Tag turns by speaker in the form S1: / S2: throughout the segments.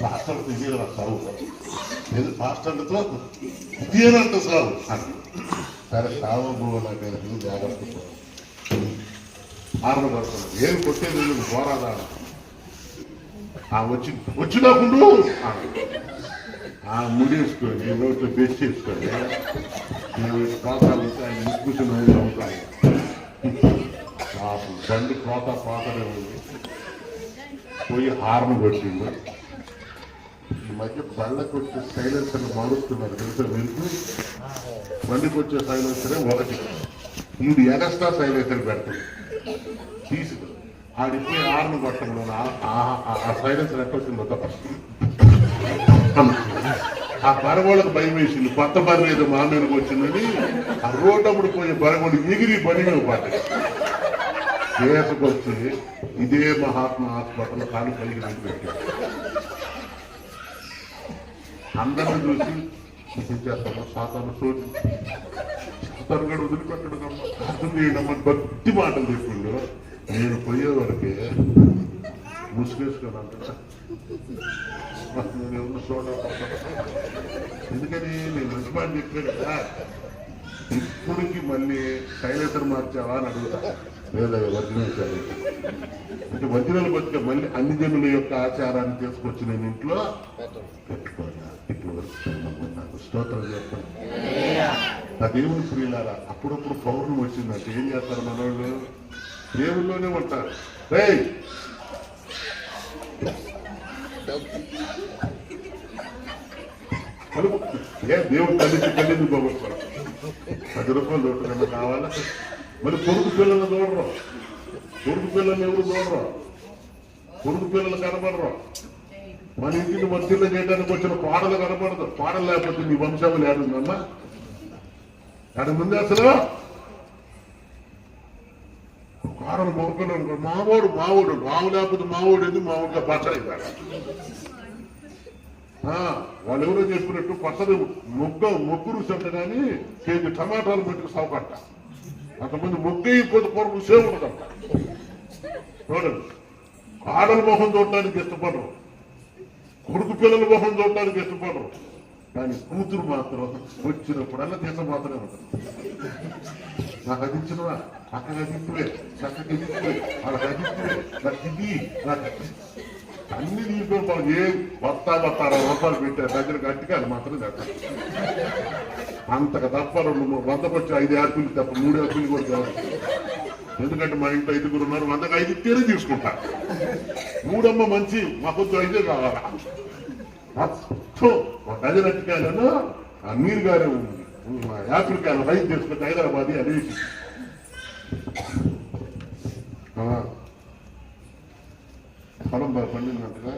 S1: Pastor ఇదేనా సాగు నేను పాస్టర్లతో ఇదేనంట సాగు అని సరే సాగు నాకు జాగ్రత్త ఆరణ పడుతుంది ఏం కొట్టేది నువ్వు పోరాదా? ఆ వచ్చి వచ్చినప్పుడు ఆ ముడేసుకోండి నోట్లో బెస్ట్ చేసుకొని నేను కోతాలు ఉంటే ఆయన ముక్కుతున్న అవుతాయి పాపం బండి కోత పోతనే ఉంది. పోయి హార్న్ కొట్టింది. మధ్య బళ్ళకు వచ్చే సైలెన్సర్ మారుస్తున్నారు తెలుసా మీకు? బండికి వచ్చే సైలెన్సరే ఒకటి. ఇది ఎగస్ట్రా సైలెన్సర్ పెడుతుంది తీసుకు ఆడిపోయి హార్న్ కొట్టంలో ఆ సైలెన్సర్ ఎట్లా తప్ప ఆ బరగోళ్ళకు భయం వేసింది. కొత్త బర్రె ఏదో మా మీదకి వచ్చిందని. ఆ రోడ్డప్పుడు పోయే బరగోడు ఎగిరి బరి పాట దేశకొచ్చి ఇదే మహాత్మా హాస్పిటల్ కాలు కలిగి పెట్టారు. అందరూ చూసి చేస్తాము సాతాను చోటు సాతాను కూడా వదిలిపెట్టడం అర్థం చేయడం అని భక్తి మాటలు చెప్పిండు. నేను పోయే వరకే ముసుగేసుకొని నేను ఎవరిని చూడాలి ఎందుకని? నేను మంచి మాట చెప్పాను కదా. ఇప్పటికి మళ్ళీ సైలెన్సర్ మార్చావా అని అడుగుతా. లేదా ఒరిజినల్ అంటే ఒరిజినల్ బతికే మళ్ళీ అన్ని జనుల యొక్క ఆచారాన్ని తీసుకొచ్చి నేను ఇంట్లో పెట్టుకోగా ఇప్పుడు వరకు నాకు స్తోత్రం చేస్తాను నా దేవుని ప్రియులారా అప్పుడప్పుడు పౌర్ణమి వచ్చిందంటే ఏం చేస్తారు మనోళ్ళు? దేవుల్లోనే ఉంటారు. రే ఏ దేవుడు తల్లికి తల్లిని పోగొట్టుకోవాలి పది రూపాయలు దొరుకుతున్నా కావాలా? మరి పొరుగు పిల్లలు చూడరు. పొరుగు పిల్లలు ఎవరు చూడరు. పొరుగు పిల్లలు కనబడరు. మన ఇంటిని మధ్యలో చేయడానికి వచ్చిన పాడలు కనబడదు పాడలు లేకపోతే నీ వంశం లేడుందమ్మా దాని ముందు అసలు. కారణం మొక్కలు మావోడు మావోడు మావు లేకపోతే మావోడు ఎందుకు మావుడిగా పచ్చడి వాళ్ళు ఎవరో చెప్పినట్టు పచ్చడి మొగ్గ మొగ్గురు చెట్టు కానీ కేజీ టమాటాలు పెట్టుకు సవకట్ట అంతమంది మొగ్గ అయిపోతే పొరకు సేవ చూడండి. ఆడల మొహం చూడటానికి ఇష్టపడరు. కొడుకు పిల్లల మొహం చూడటానికి ఇష్టపడరు. కానీ కూతురు మాత్రం వచ్చినప్పుడల్లా దేశం మాత్రమే ఉంటుంది. నాకు అది అక్కడ అది చక్కగా ఇది వాళ్ళకి అది నాకు ఇది నాకు అన్ని తీసుకొని వాళ్ళు ఏ బత్తా బత్తా రూపాయలు పెట్టారు దగ్గర గట్టిగా అది మాత్రం చేస్తారు అంతగా తప్ప రెండు మూడు వందకు వచ్చి ఐదు యాపిల్ తప్ప మూడు యాపిల్ కూడా కాదు ఎందుకంటే మా ఇంట్లో ఐదుగురు ఉన్నారు వందకు ఐదు ఇస్తేనే తీసుకుంటా. మూడమ్మ మంచి మాకు ఐదే కావాలా? మొత్తం ఒక డజన్ అట్టికాయలను ఆ నీరు గారు యాపిల్ కాయలు రైతు చేసుకుంటే హైదరాబాద్ అనేసి పొలం పండినట్టుగా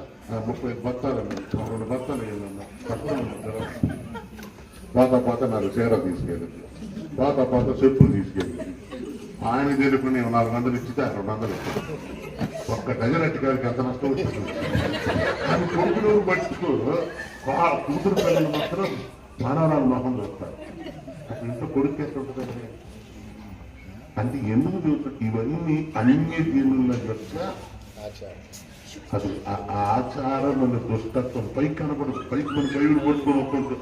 S1: ముప్పై బత్తాలు రెండు బత్తాలు వేయాలన్నా బత్తాలు పాత పాత నాలుగు చీర తీసుకెళ్ళింది పాత పాత చెప్పులు తీసుకెళ్ళింది ఆయన తెలుపు నేను నాలుగు వందలు ఇచ్చితే రెండు వందలు ఇచ్చాను ఒక్క డజన్ గారికి ఎంత నష్టం వచ్చింది? కానీ కొడుకులు పట్టుకో కూతురు పిల్లలు మాత్రం మానవరాలు మొహం చూస్తారు. అసలు ఇంట్లో కొడుకు ఎట్లా అంటే ఎందుకు చూస్తారు? ఇవన్నీ అన్ని దీనుల యొక్క అసలు ఆ- ఆచారం అనే దుష్టత్వం పైకి కనపడదు. పైకి మన కైలు పట్టుకొని ఒక్కొక్క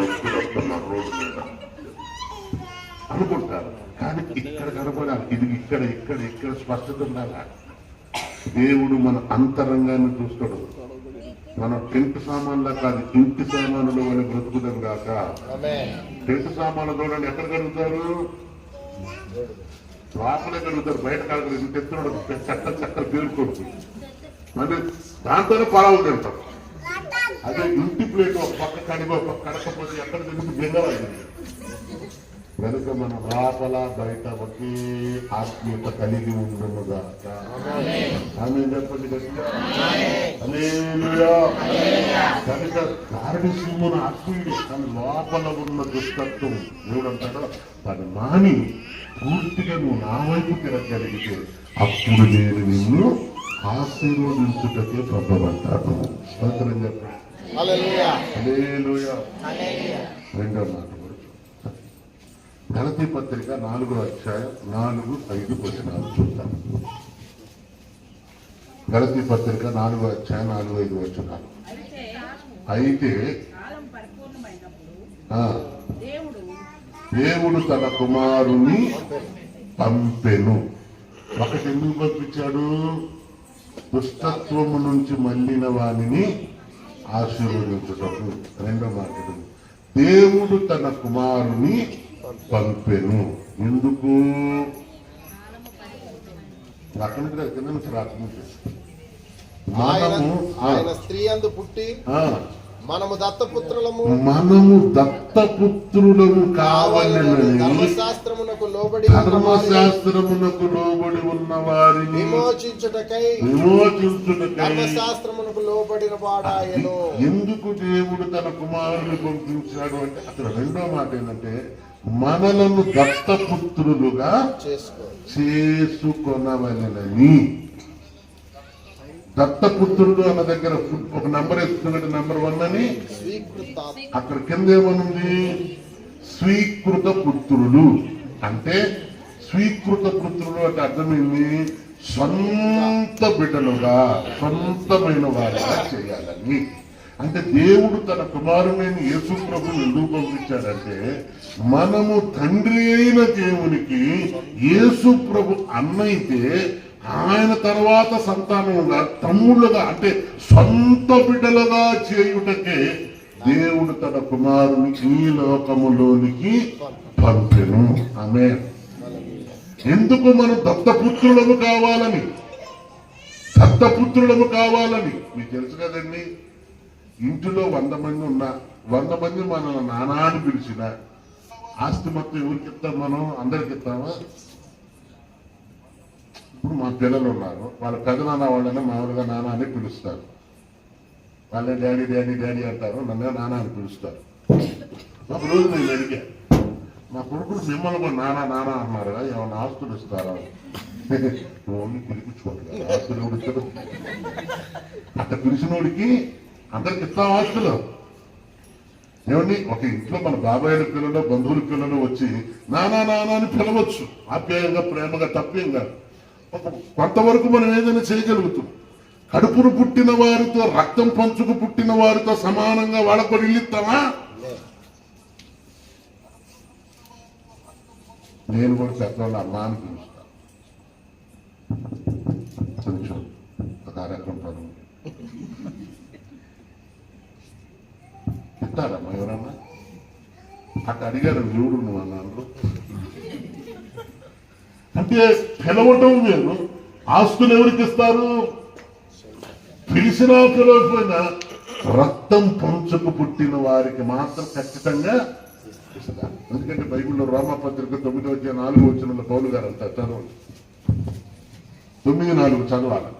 S1: భక్తులు వస్తున్నారు రోడ్డు మీద అనుకుంటారు. కానీ ఇక్కడ కనపడాలి. ఇది ఇక్కడ ఇక్కడ ఇక్కడ స్పష్టత ఉండాలి? దేవుడు మన అంతరంగాన్ని చూస్తాడు. మన టెంట్ సామాన్లా కాదు ఇంటి సామానులు అని బ్రతుకుదాం కాక టెంట్ సామాన్లు చూడండి ఎక్కడ కలుగుతారు లోపలే కలుగుతారు బయట కలుగుతారు ఇంత ఎత్తున్నాడు చక్క చక్కర పేరుకోడు అంటే దాంతోనే పొలాలు తింటారు అదే ఇంటి ప్లేట్ ఒక పక్క కడిగి ఒక పక్క కడకపోతే ఎక్కడ తిరిగి బెంగళాలి కనుక మన లోపల బయట ఒకే ఆత్మీయత కలిగి ఉండముగా ఆమె చెప్పండి కనుక గారడి సింహును ఆత్మీయుడు తన లోపల ఉన్న దుష్టత్వం. ఎవడంటాడో తను మాని పూర్తిగా నువ్వు నా వైపు తిరగలిగితే అప్పుడు నేను నిన్ను ఆశీర్వదించుటకే ప్రభమంటాను స్తోత్రం చెప్పండి.
S2: హల్లెలూయా.
S1: హల్లెలూయా. రెండో మాట కూడా. గలతీ పత్రిక నాలుగో అధ్యాయం నాలుగు ఐదు వచనాలు చూద్దాం. గలతీ పత్రిక నాలుగు అధ్యాయం నాలుగు ఐదు వచ్చినారు
S2: అయితే
S1: అయితే
S2: కాలం పరిపూర్ణమైనప్పుడు
S1: ఆ,
S2: దేవుడు
S1: దేవుడు తన కుమారుని పంపెను. ఒకటి ఎందుకు పంపించాడు? దుష్టత్వము నుంచి మళ్ళిన వానిని ఆశీర్వదించుటకు. రెండో మాట దేవుడు తన కుమారుని పంపెను. ఎందుకు? రాకుండా
S3: ఆయన
S1: మనము
S3: ఆయన స్త్రీ అందు పుట్టి మనము దత్తపుత్రులము.
S1: మనము దత్తపుత్రులము కావాలని
S3: ధర్మశాస్త్రమునకు లోబడి
S1: ధర్మశాస్త్రమునకు లోబడి ఉన్న వారిని
S3: విమోచించుటకై
S1: విమోచించుటకై
S3: ధర్మశాస్త్రమునకు లోబడిన వాడాయను.
S1: ఎందుకు దేవుడు తన కుమారుని పంపించాడు అంటే అక్కడ రెండో మాట ఏంటంటే మనలను దత్తపుత్రులుగా
S3: చేసుకో.
S1: చేసుకొనవలెనని. దత్తపుత్రుడు అన్న దగ్గర ఒక నంబర్ ఎత్తుకున్నట్టు నంబర్ వన్ అని అక్కడ కింద ఏమనుంది? స్వీకృత పుత్రులు. అంటే స్వీకృత పుత్రులు అంటే అర్థమైంది సొంత బిడ్డలుగా సొంతమైన వారిగా చేయాలని. అంటే దేవుడు తన కుమారుడైన యేసు ప్రభు ఎందుకు పంపించాడంటే మనము తండ్రి అయిన దేవునికి యేసు ప్రభు అన్నైతే ఆయన తర్వాత సంతానంగా తమ్ముళ్ళుగా అంటే సొంత బిడ్డలుగా చేయుటకే దేవుడు తన కుమారుని ఈ లోకములోనికి పంపెను. ఆమె ఎందుకు మనం దత్తపుత్రులము కావాలని? దత్తపుత్రులము కావాలని? మీకు తెలుసు కదండి. ఇంటిలో వంద మంది ఉన్నా వంద మంది మన నానా అని పిలిచిన ఆస్తి మొత్తం ఎవరికి ఇస్తాం మనం? అందరికి ఇస్తామా? ఇప్పుడు మా పిల్లలు ఉన్నారు. వాళ్ళ పెదనాన్న వాళ్ళని మామూలుగా నాన్న అని పిలుస్తారు. వాళ్ళే డాడీ డాడీ డాడీ అంటారు. నన్నే నాన్న అని పిలుస్తారు. ఒక రోజు నేను అడిగా మా కొడుకులు మిమ్మల్ని కూడా నానా నానా అన్నారు కదా ఏమన్నా ఆస్తులు ఇస్తారా? ఓన్లీ పిలిపించుకోండి ఆస్తులు ఎవడు అంత పిలిచినోడికి అందరికి ఇస్తాం ఆస్తులు. ఏమండి ఒక ఇంట్లో మన బాబాయిల పిల్లలు బంధువుల పిల్లలు వచ్చి నానా నానా అని పిలవచ్చు. ఆప్యాయంగా ప్రేమగా తప్పేం కాదు. కొంతవరకు మనం ఏదైనా చేయగలుగుతాం. కడుపును పుట్టిన వారితో రక్తం పంచుకు పుట్టిన వారితో సమానంగా వాళ్ళకు కూడా నేను కూడా పెద్దవాళ్ళ అమ్మా అని కొంచెం ఒక కార్యక్రమం పని ఇస్తారమ్మా ఎవరన్నా? అట్లా అడిగారు దేవుడు నువ్వు అన్నాను అంటే పిలవటం వేరు. ఆస్తులు ఎవరికి ఇస్తారు? పిలిచినా పిలవకపోయినా రక్తం పంచుకు పుట్టిన వారికి మాత్రం ఖచ్చితంగా ఇస్తారు. ఎందుకంటే బైబిల్లో రోమపత్రిక తొమ్మిది వచ్చే నాలుగు వచ్చిన పౌలు గారు అంటారు చదవండి. తొమ్మిది నాలుగు చదవాలి.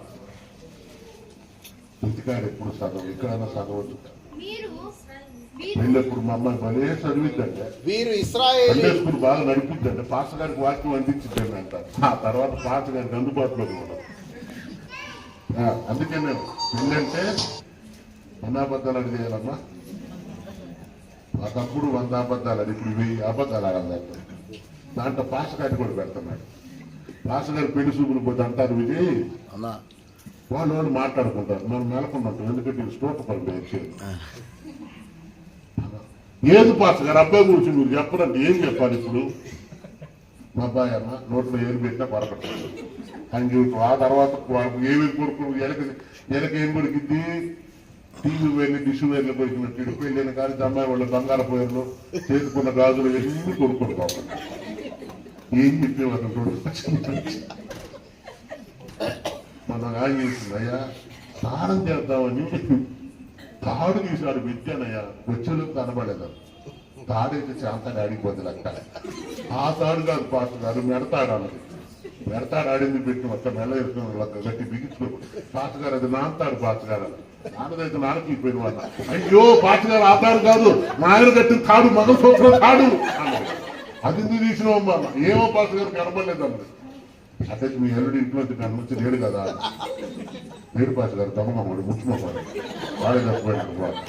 S1: ఇంటికాడ ఎప్పుడు చదవు ఎక్కడైనా చదవచ్చు. వెళ్ళప్పుడు మా అమ్మాయి భలే చదివిద్దంటే
S3: వీరు ఇస్రాయేలీ
S1: స్కూల్ బాగా నడిపిద్దంటే పాస్ గారికి వాక్యం అందించిందండి అంటారు. ఆ తర్వాత పాస్ గారికి అందుబాటులో ఆ, అందుకే మేము పెళ్ళంటే ఎన్ని అబద్ధాలు అడి చేయాలమ్మా. ఒకప్పుడు వంద అబద్ధాలు అది ఇప్పుడు వెయ్యి అబద్ధాలు ఆడాలి దాంట్లో పాస్ గారికి కూడా పెడుతున్నాడు పాస్ గారి పెళ్ళి చూపులు పోతే అంటారు విజయ్ వాళ్ళు వాళ్ళు మాట్లాడుకుంటారు. మనం నెలకొన్నట్టు ఎందుకంటే స్టోట్ పని వచ్చేది ఏది పాస్ గారు? అబ్బాయి గురించి మీరు చెప్పరంటే ఏం చెప్పాలి ఇప్పుడు? మా అబ్బాయి అమ్మ నోట్లో ఏం పెట్టినా పరకట్లేదు అని ఆ తర్వాత వాళ్ళకి ఏమి కొడుకు వెనక వెనక ఏం కొడుకుద్ది టీవీ వెళ్ళి డిష్ వెళ్ళి కొడుకున్నట్టు ఇడుపు వెళ్ళిన కానీ అమ్మాయి వాళ్ళు బంగారు పోయర్లు చేసుకున్న గాజులు ఎన్ని కొనుక్కోడు పాపం ఏం చెప్పేవారు మనం ఆయన చేసింది అయ్యా స్నానం చేద్దామని తాడు తీశాడు విద్యనయ్య. వచ్చేది కనబడలేదు తాడైతే శాంతాన్ని ఆడిపోతుంది అక్కడ ఆ తాడు కాదు పాట గారు మెడతాడు అన్నది. మెడతాడు ఆడింది పెట్టి మొత్తం మెల్ల వేసుకుని గట్టి బిగించుకో. పాతగారు అది నాన్నతాడు పాతగారు నాన్నదైతే నాన్నకి పోయిన వాళ్ళ అయ్యో పాతగారు ఆ తాడు కాదు. నాయన కట్టిన తాడు మగ సూత్రం తాడు అన్నది. అది ఎందుకు తీసినావమ్మా ఏమో పాతగారు గారు కనబడలేదు అన్నది. అంటే మీ ఎల్లుడి ఇంట్లో కనిపించి లేడు కదా. లేడు పాస్ గారు దమ్మమ్మడు ముచ్చుమమ్మాడు వాడే తప్పబడి వాడు.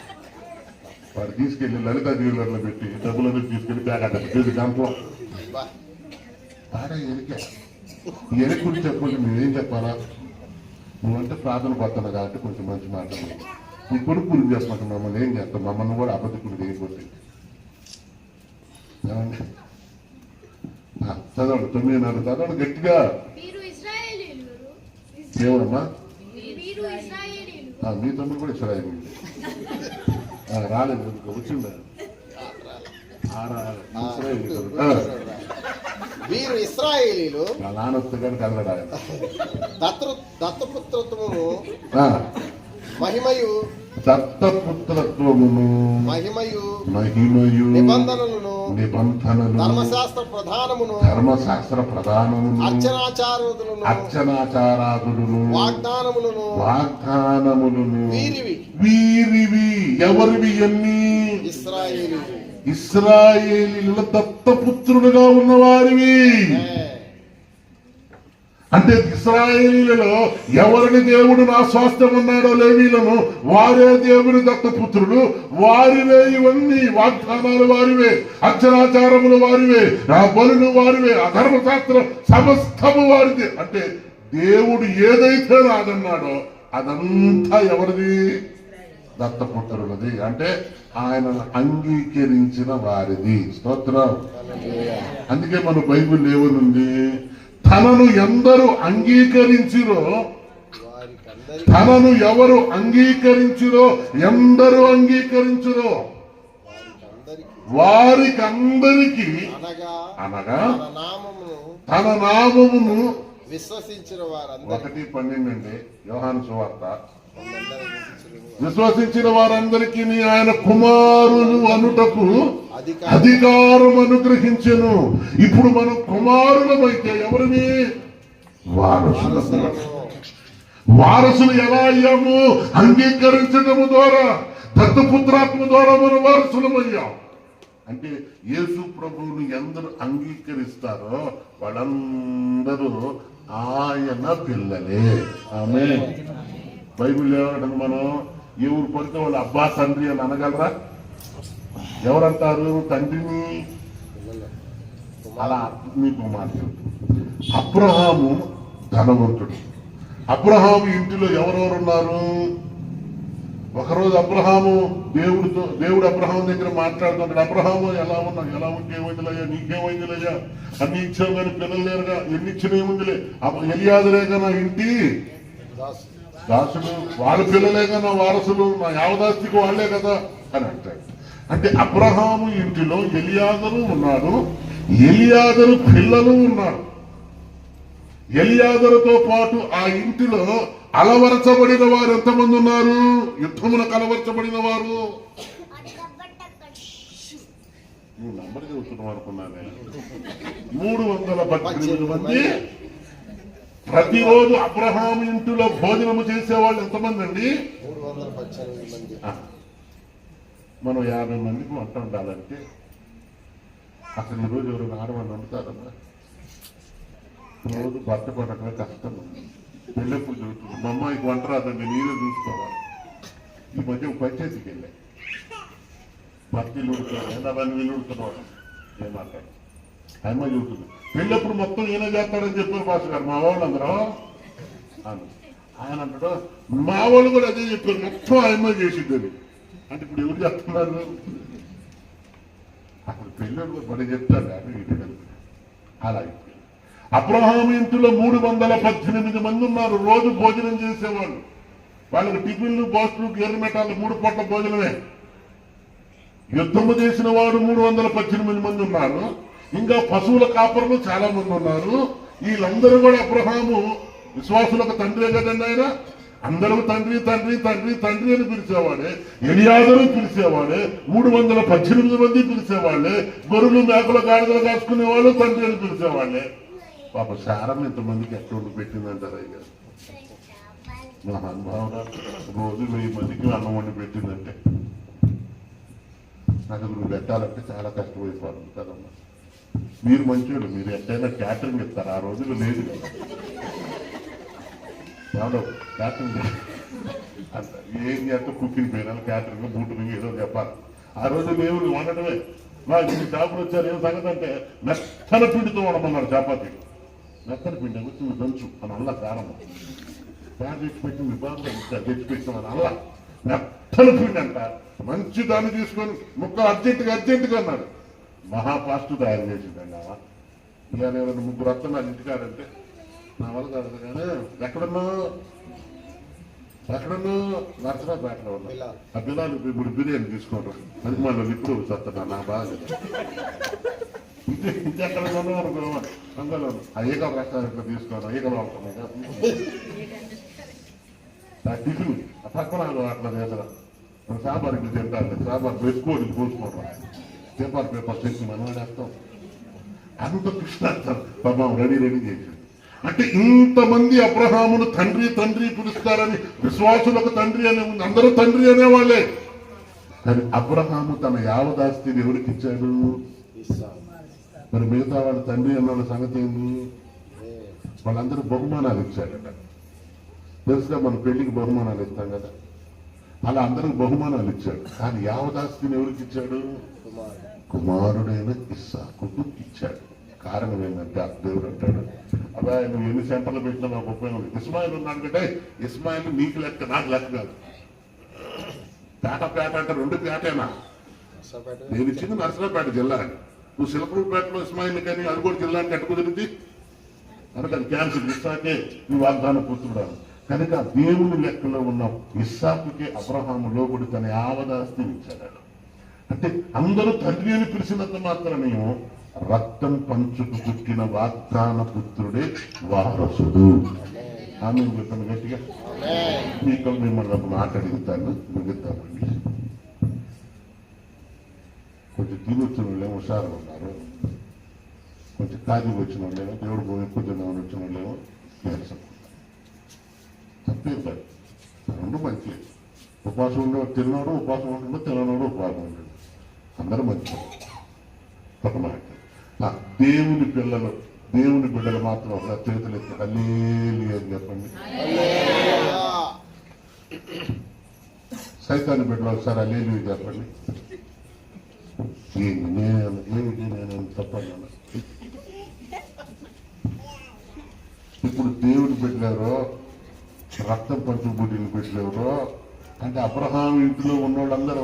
S1: తీసుకెళ్ళి లలిత జ్యువెలర్లో పెట్టి డబ్బులను తీసుకెళ్ళి బ్యాగ్ అట్ట చేసి దాంట్లో.
S3: బాగా
S1: వాడే ఎలికే గురించి చెప్పండి మేమేం చెప్పాలా? నువ్వంటే ప్రార్థన పడుతున్నా కాబట్టి కొంచెం మంచి మాట నీ కొడుకు గురించి మమ్మల్ని ఏం చేస్తాం మమ్మల్ని కూడా అబద్ధకుడు చేయకపోతే ఏమండి? చదవండి తొమ్మిదిన్నర చదవండి గట్టిగా. దేవుడమ్మా.
S4: వీరు ఇశ్రాయేలీయులు
S1: ఆ, మీ తమ్ముడు కూడా ఇస్రాయల్ రాలేదు ఇంకా వచ్చిందా
S3: వీరు ఇస్రాయేలీలు
S1: వాళ్ళ నాన్న వస్తే కానీ కదలడు ఆయన.
S3: దత్తృ దత్తపుత్రత్వమును
S1: ఆ,
S3: మహిమయు
S1: దత్తపుత్రత్వమును
S3: మహిమయు
S1: మహిమయు
S3: నిబంధనలను
S1: నిబంధనలు
S3: ధర్మశాస్త్ర ప్రధానమును
S1: ధర్మశాస్త్ర ప్రధానమును
S3: అర్చనాచారులను
S1: అర్చనాచారాదులను
S3: వాగ్దానములను
S1: వాగ్దానములను
S3: వీరివి.
S1: వీరివి. ఎవరివి ఎన్ని?
S3: ఇస్రాయేలీలు
S1: ఇస్రాయేలీల దత్తపుత్రుడుగా ఉన్నవారివి. అంటే ఇస్రాయేలీలలో ఎవరిని దేవుడు నా స్వాస్థ్యం ఉన్నాడో లేవీలను వారే దేవుని దత్తపుత్రుడు వారివే ఇవన్నీ వాగ్దానాలు వారివే అక్షరాచారములు వారివే ఆ బలులు వారివే అధర్మశాస్త్రం సమస్తము వారిది. అంటే దేవుడు ఏదైతే నాదన్నాడో అదంతా ఎవరిది? దత్తపుత్రులది. అంటే ఆయనను అంగీకరించిన వారిది. స్తోత్రం. అందుకే మన బైబిల్ ఏమనుంది తనను ఎందరు అంగీకరించిరో తనను ఎవరు అంగీకరించిరో ఎందరు అంగీకరించురో
S3: వారికందరికి అనగా
S1: అనగా
S3: తన నామమును విశ్వసించిన వారందరి
S1: ఒకటి పన్నెండు అండి యోహాను సువార్త.
S3: విశ్వసించిన
S1: వారందరికీ నీ ఆయన కుమారులు అనుటకు
S3: అధికారం
S1: అధికారం అనుగ్రహించెను. ఇప్పుడు మనం కుమారులమైతే ఎవరిని వారసులు? వారసులు ఎలా అయ్యాము? అంగీకరించడము ద్వారా దత్తపుత్రాత్మ ద్వారా మనం వారసులమయ్యాం. అంటే యేసు ప్రభువుని ఎందరు అంగీకరిస్తారో వాళ్ళందరూ ఆయన పిల్లలే. ఆమె బైబిల్ ఏమంటుంది మనం? ఎవరు పడితే వాళ్ళు అబ్బా తండ్రి అని అనగలరా? ఎవరంటారు? తండ్రిని అలా మీకు మాట అబ్రహాము ధనవంతుడు. అబ్రహాము ఇంటిలో ఎవరెవరు ఉన్నారు ఒకరోజు అబ్రహాము దేవుడితో దేవుడు అబ్రహాం దగ్గర మాట్లాడుతున్నాడు. అబ్రహాము ఎలా ఉన్నావు? ఎలా ఉంటే ఏమైందిలయ్యా నీకేమైందిలయ్యా? అన్ని ఇచ్చావు కానీ పిల్లలు లేరుగా. ఎన్ని ఇచ్చిన ఏముందిలే? అబ్బ- ఎలియాదరేగా నా ఇంటి. దాసుడు వాళ్ళ పిల్లలే కదా వారసులు నా యావదాస్తికి వాళ్ళే కదా అని అంటాడు. అంటే అబ్రహాము ఇంటిలో ఎలియాదరు ఉన్నాడు ఎలియాదరు పిల్లలు ఉన్నారు. ఎలియాదరుతో పాటు ఆ ఇంటిలో అలవరచబడిన వారు ఎంతమంది ఉన్నారు? యుద్ధములకు అలవరచబడిన వారు. నువ్వు నంబర్ చదువుతున్నావు అనుకున్నానే. మూడు వందల పద్దెనిమిది మంది ప్రతిరోజు అబ్రహాం ఇంటిలో భోజనము చేసేవాళ్ళు ఎంతమంది అండి? మనం యాభై మందికి వంట ఉండాలంటే అసలు ఈరోజు ఎవరు ఆడవాళ్ళు వండుతారమ్మా రోజు భర్త పడటమే కష్టం. పెళ్ళెప్పుడు చూస్తుంది మా అమ్మాయికి వంట రాదండి నీరే చూసుకోవాలి. ఈ మధ్య పంచాయతీకి వెళ్ళా. భర్త ఇల్లు ఉడుతున్నాడు అవన్నీ వీళ్ళు ఉడుతున్నాడు ఏం మాట్లాడు అమ్మ చూస్తుంది పెళ్ళప్పుడు మొత్తం ఈయన చేస్తాడని చెప్పారు భాష గారు. మా వాళ్ళు అందరూ. ఆయన అంటాడు మా వాళ్ళు కూడా అదే చెప్పారు. మొత్తం ఆయమ్మ చేసిద్దని. అంటే ఇప్పుడు ఎవరు చేస్తున్నారు? అప్పుడు పెళ్ళి పడి చెప్తాడు అని ఇటు అలా అయిపోయింది. అబ్రహాం ఇంటిలో మూడు వందల పద్దెనిమిది మంది ఉన్నారు. రోజు భోజనం చేసేవాళ్ళు. వాళ్ళకి టిఫిన్లు బాక్సులు గెర్రమెటాలు మూడు పూట్ల భోజనమే. యుద్ధము చేసిన వాడు మూడు వందల పద్దెనిమిది మంది ఉన్నారు. ఇంకా పశువుల కాపరులు చాలా మంది ఉన్నారు. వీళ్ళందరూ కూడా అబ్రహాము విశ్వాసులకు తండ్రి కదండి ఆయన. అందరూ తండ్రి తండ్రి తండ్రి తండ్రి అని పిలిచేవాడే. ఎలియాదరు పిలిచేవాడే. మూడు వందల పద్దెనిమిది మంది పిలిచేవాళ్ళే. గొర్రెలు మేకలు గాడిదలు కాసుకునే వాళ్ళు తండ్రి అని పిలిచేవాళ్ళే. పాప శారం ఇంతమందికి ఎక్కడ పెట్టిందంటారు అయ్యా మహానుభావుడు రోజు వెయ్యి మందికి అన్నం వండి పెట్టిందంటే. నలుగురు పెట్టాలంటే చాలా కష్టమైపోతుంది కదమ్మా. మీరు మంచోళ్ళు మీరు ఎట్టయినా క్యాటరింగ్ ఇస్తారు? ఆ రోజులు లేదు కదా. ఎవడో క్యాటరింగ్ ఏం చేస్తా కుకింగ్ పోయినా క్యాటరింగ్ బూటరింగ్ ఏదో చెప్పాలి. ఆ రోజు లేవు వండటమే మా ఈ చేపలు వచ్చారు ఏం సంగతి అంటే మెత్తన పిండితో వండమన్నారు చపాతీ. మెత్తన పిండి వచ్చి నువ్వు దంచు అని అల్ల కారం పేద తెచ్చిపెట్టి మీ బాబు తెచ్చిపెట్టామని అల్ల. మెత్తలు పిండి అంట. మంచి దాన్ని తీసుకొని ముక్క అర్జెంటుగా అర్జెంటుగా అన్నాడు. మహాపాస్ట్ తయారు చేసిందండి ఆ. ఇలా నేను ముగ్గురు వస్తున్నారు ఇంటికాడంటే? నా వల్ల కాదు కానీ ఎక్కడన్నా ఎక్కడన్నా నర్సరాపేటలో ఉన్నా. ఆ ఇప్పుడు బిర్యానీ తీసుకోవడం అది మళ్ళీ ఇప్పుడు వస్తున్నా నా బాగా ఇంకెక్కడ అందులో ఆ ఈగల రెస్టారెంట్లో తీసుకోవడం ఈగలు అవుతున్నాయి ఆ టిఫిన్ పక్కన అట్లా చేసిన సాంబార్ తింటాను సాంబార్ వేసుకోండి పోసుకోవడం పేపర్ పేపర్ చేసి మనం వేస్తాం. అంత కృష్ణార్థం పాపం రెడీ రెడీ చేసి అంటే ఇంతమంది అబ్రహామును తండ్రి తండ్రి పిలుస్తారని విశ్వాసులకు తండ్రి అనే ఉంది. అందరూ తండ్రి అనేవాళ్ళే. కానీ అబ్రహాము తన యావదాస్తిని ఎవరికి ఇచ్చాడు? మరి మిగతా వాళ్ళ తండ్రి అన్న సంగతి ఏంది? వాళ్ళందరూ బహుమానాలు ఇచ్చారట తెలుసుగా మన పెళ్ళికి బహుమానాలు ఇస్తాం కదా. అలా అందరికి బహుమానాలు ఇచ్చాడు. కానీ యావదాస్తిని ఎవరికి ఇచ్చాడు? కుమారుడైన ఇస్సాకుకు ఇచ్చాడు. కారణం ఏంటంటే దేవుడు అంటాడు అబ్బాయి నువ్వు ఎన్ని సెంటర్లు పెట్టినా నాకు ఉపయోగం ఇస్మాయిల్ ఉన్నాడు కంటే ఇస్మాయిల్ నీకు లెక్క నాకు లెక్క కాదు. పేట పేట అంటే రెండు పేటేనా? నేను ఇచ్చింది నరసరావుపేట జిల్లా నువ్వు సిలకూరుపేటలో ఇస్మాయిల్ కానీ అది కూడా జిల్లా అంటే ఎట్ట కుదిరింది క్యాన్సర్ ఇస్సాకే నీ వాగ్దానం పుత్రుడు కనుక దేవుని లెక్కలో ఉన్న ఇస్సాకుకి అబ్రహాము లోబడి తన యావదాస్తి ఇచ్చాడు అంటే అందరూ తండ్రి అని పిలిచినంత మాత్రమే రక్తం పంచుకు పుట్టిన వాగ్దాన పుత్రుడే వారసుడు. ఆమె చెప్పాను గట్టిగా. మీకు మిమ్మల్ని మాట్లాడుగుతాను మిగుతామండి కొంచెం తిని వచ్చిన వాళ్ళేమో హుషారుగా ఉన్నారు. కొంచెం కాజీ వచ్చిన వాళ్ళేమో దేవుడు భూమి ఎక్కువ వాళ్ళు వచ్చిన వాళ్ళేమో తప్పేం రెండు మంచి ఉపవాసం ఉండే తిన్నవాడు ఉపాసం ఉంటుండో తిననోడు ఉపాసం ఉండడు అందరూ మంచి ఒక మాట. దేవుని పిల్లలు దేవుని బిడ్డలు మాత్రం ఒక చేతులు ఎత్తి అల్లేలి అని చెప్పండి. సైతాన్ని బిడ్డలు ఒకసారి అల్లేలి చెప్పండి. నేను ఏమిటి నేను తప్పన్నాను ఇప్పుడు దేవుడు బిడ్డలేరో రక్తం పంచుబుడ్డిని బిడ్డలేరో అంటే అబ్రహాం ఇంట్లో ఉన్న వాళ్ళందరూ